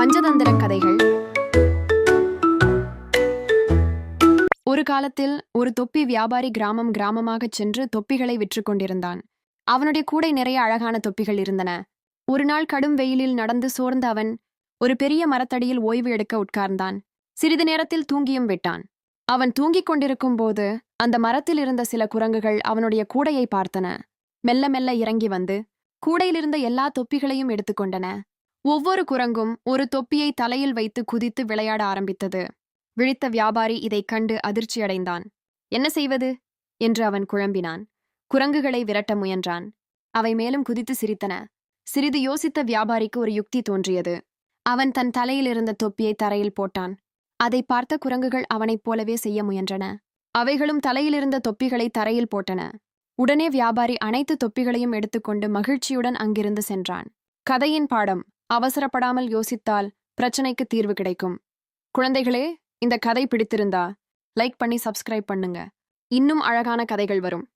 பஞ்சதந்திர கதைகள். ஒரு காலத்தில் ஒரு தொப்பி வியாபாரி கிராமம் கிராமமாகச் சென்று தொப்பிகளை விற்று கொண்டிருந்தான். அவனுடைய கூடை நிறைய அழகான தொப்பிகள் இருந்தன. ஒரு நாள் கடும் வெயிலில் நடந்து சோர்ந்த அவன் ஒரு பெரிய மரத்தடியில் ஓய்வு எடுக்க உட்கார்ந்தான். சிறிது நேரத்தில் தூங்கியும் விட்டான். அவன் தூங்கிக் கொண்டிருக்கும் போது அந்த மரத்தில் இருந்த சில குரங்குகள் அவனுடைய கூடையை பார்த்தன. மெல்ல மெல்ல இறங்கி வந்து கூடையிலிருந்த எல்லா தொப்பிகளையும் எடுத்துக்கொண்டன ஒவ்வொரு குரங்கும் ஒரு தொப்பியை தலையில் வைத்து குதித்து விளையாட ஆரம்பித்தது. விழித்த வியாபாரி இதைக் கண்டு அதிர்ச்சியடைந்தான். என்ன செய்வது? என்று அவன் குழம்பினான். குரங்குகளை விரட்ட முயன்றான். அவை மேலும் குதித்து சிரித்தன. சிறிது யோசித்த வியாபாரிக்கு ஒரு யுக்தி தோன்றியது. அவன் தன் தலையில் இருந்த தொப்பியை தரையில் போட்டான். அதை பார்த்த குரங்குகள் அவனைப் போலவே செய்ய முயன்றன. அவைகளும் தலையிலிருந்த தொப்பிகளை தரையில் போட்டன. உடனே வியாபாரி அனைத்து தொப்பிகளையும் எடுத்துக்கொண்டு மகிழ்ச்சியுடன் அங்கிருந்து சென்றான். கதையின் பாடம். அவசரப்படாமல் யோசித்தால் பிரச்சனைக்கு தீர்வு கிடைக்கும். குழந்தைகளே இந்த கதை பிடித்திருந்தா லைக் பண்ணி சப்ஸ்கிரைப் பண்ணுங்க. இன்னும் அழகான கதைகள் வரும்.